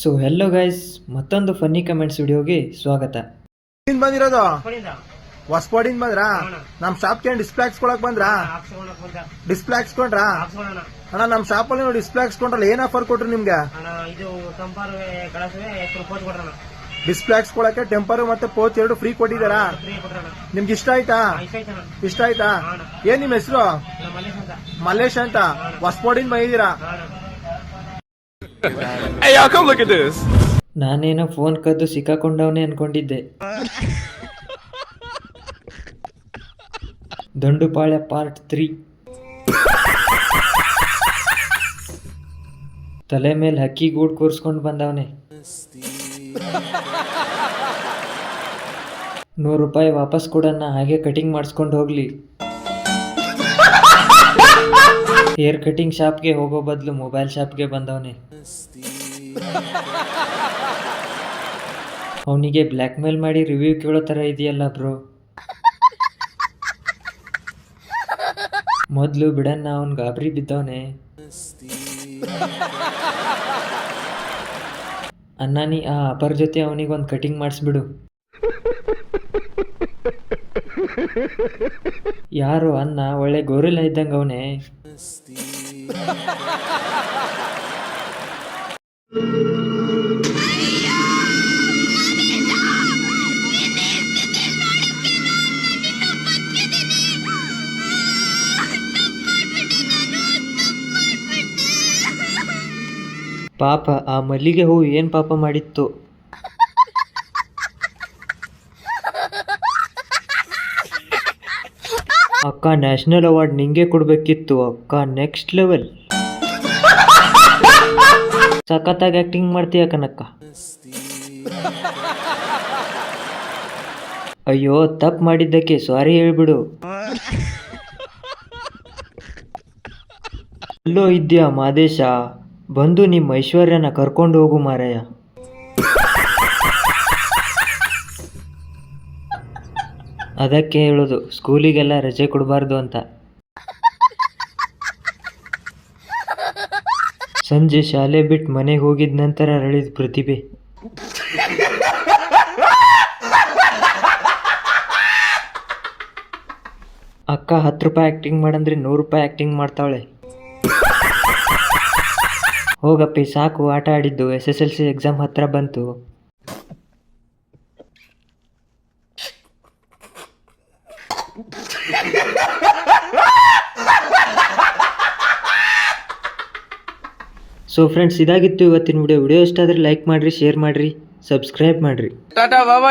So hello guys ಮತ್ತೊಂದು funny comments ವಿಡಿಯೋಗೆ ಸ್ವಾಗತ. ಏನ್ ಬಂದಿರೋದು? ಹೊಸಪಾಡಿಂದ ಬಂದ್ರ? ನಮ್ ಶಾಪ್ಗೆ ಡಿಸ್ಪ್ಲೇ ಹಾಕ್ಸ್ಕೊಳಕ್ ಬಂದ್ರ? ಡಿಸ್ಪ್ಲೇ ಹಾಕ್ಸ್ಕೊಂಡ್ರ? ಅಣ್ಣ ನಮ್ ಶಾಪ್ ಅಲ್ಲಿ ನೋಡಿ ಡಿಸ್ಪ್ಲೇ ಹಾಕ್ಸ್ಕೊಂಡ್ರಲ್ಲ ಏನ್ ಆಫರ್ ಕೊಟ್ರು ನಿಮ್ಗೆ? ಡಿಸ್ಪ್ಲೇ ಹಾಕ್ಸ್ಕೊಳಕ್ಕೆ ಟೆಂಪರ್ ಮತ್ತೆ ಪೋಚ್ ಎರಡು ಫ್ರೀ ಕೊಟ್ಟಿದಾರಾ ನಿಮ್ಗೆ ಇಷ್ಟ ಆಯ್ತಾ? ಇಷ್ಟ ಆಯ್ತಾ ಏನ್ ನಿಮ್ ಹೆಸರು? ನಮ್ಮ ಮಲ್ಲೇಶ್ ಅಂತ. ಹೊಸಪಾಡಿಂದ ಬಂದಿದ್ದೀರಾ? Hey, y'all, come look at this. ನಾನೇನೋ ಫೋನ್ ಕದ್ದು ಸಿಕ್ಕಾಕೊಂಡವನೇ ಅನ್ಕೊಂಡಿದ್ದೆ. ದಂಡುಪಾಳ್ಯ ಪಾರ್ಟ್ ತ್ರೀ ತಲೆ ಮೇಲೆ ಹಕ್ಕಿ ಗೂಡ್ ಕೂರಿಸ್ಕೊಂಡು ಬಂದವನೆ. ನೂರು ರೂಪಾಯಿ ವಾಪಸ್ ಕೊಡನ್ನ ಹಾಗೆ ಕಟಿಂಗ್ ಮಾಡಿಸ್ಕೊಂಡು ಹೋಗ್ಲಿ. ಹೇರ್ ಕಟಿಂಗ್ ಶಾಪ್ಗೆ ಹೋಗೋ ಬದಲು ಮೊಬೈಲ್ ಶಾಪ್ಗೆ ಬಂದವನೇ ಅವನಿಗೆ ಬ್ಲ್ಯಾಕ್ ಮೇಲ್ ಮಾಡಿ ರಿವ್ಯೂ ಕೇಳೋ ಥರ ಇದೆಯಲ್ಲ ಬ್ರೋ ಮೊದಲು ಬಿಡನ್ನ ಅವನ್ ಗಾಬರಿ ಬಿದ್ದವನೆ. ಅನ್ನಾನಿ ಆ ಅಪರ್ ಜೊತೆ ಅವನಿಗೊಂದು ಕಟಿಂಗ್ ಮಾಡಿಸ್ಬಿಡು. ಯಾರು ಅನ್ನ ಒಳ್ಳೆ ಗೋರಿಲ್ಲ ಇದ್ದಂಗ ಅವನೇ. ಪಾಪ ಆ ಮಲ್ಲಿಗೆ ಹೂವು ಏನು ಪಾಪ ಮಾಡಿತ್ತು? ಅಕ್ಕ ನ್ಯಾಷನಲ್ ಅವಾರ್ಡ್ ನಿಂಗೆ ಕೊಡ್ಬೇಕಿತ್ತು, ಅಕ್ಕ ನೆಕ್ಸ್ಟ್ ಲೆವೆಲ್. ಸಖತ್ತಾಗಿ ಆಕ್ಟಿಂಗ್ ಮಾಡ್ತೀಯ ಕನಕ್ಕ ಅಯ್ಯೋ, ತಪ್ಪು ಮಾಡಿದ್ದಕ್ಕೆ ಸಾರಿ ಹೇಳ್ಬಿಡು. ಅಲ್ಲೋ ಇದ್ಯಾ ಮಾದೇಶ? ಬಂದು ನಿಮ್ಮ ಐಶ್ವರ್ಯನ ಕರ್ಕೊಂಡು ಹೋಗು ಮಾರಾಯ. ಅದಕ್ಕೆ ಹೇಳೋದು, ಸ್ಕೂಲಿಗೆಲ್ಲ ರಜೆ ಕೊಡಬಾರ್ದು ಅಂತ. ಸಂಜೆ ಶಾಲೆ ಬಿಟ್ಟು ಮನೆಗೆ ಹೋಗಿದ ನಂತರ ಅರಳಿದ ಪ್ರತಿಭೆ. ಅಕ್ಕ ಹತ್ತು ರೂಪಾಯಿ ಆ್ಯಕ್ಟಿಂಗ್ ಮಾಡಂದ್ರೆ ನೂರು ರೂಪಾಯಿ ಆ್ಯಕ್ಟಿಂಗ್ ಮಾಡ್ತಾಳೆ ಹೋಗಪ್ಪಿ, ಸಾಕು, ಆಟ ಆಡಿದ್ದು, S S L C exam ಹತ್ತಿರ ಬಂತು. ಸೊ ಫ್ರೆಂಡ್ಸ್ ಇದಾಗಿತ್ತು ಇವತ್ತಿನ ವಿಡಿಯೋ ವಿಡಿಯೋ ಇಷ್ಟ ಆದರೆ ಲೈಕ್ ಮಾಡಿರಿ ಶೇರ್ ಮಾಡಿರಿ ಸಬ್ಸ್ಕ್ರೈಬ್ ಮಾಡಿರಿ ಟಾಟಾ ಬಾಬಾ.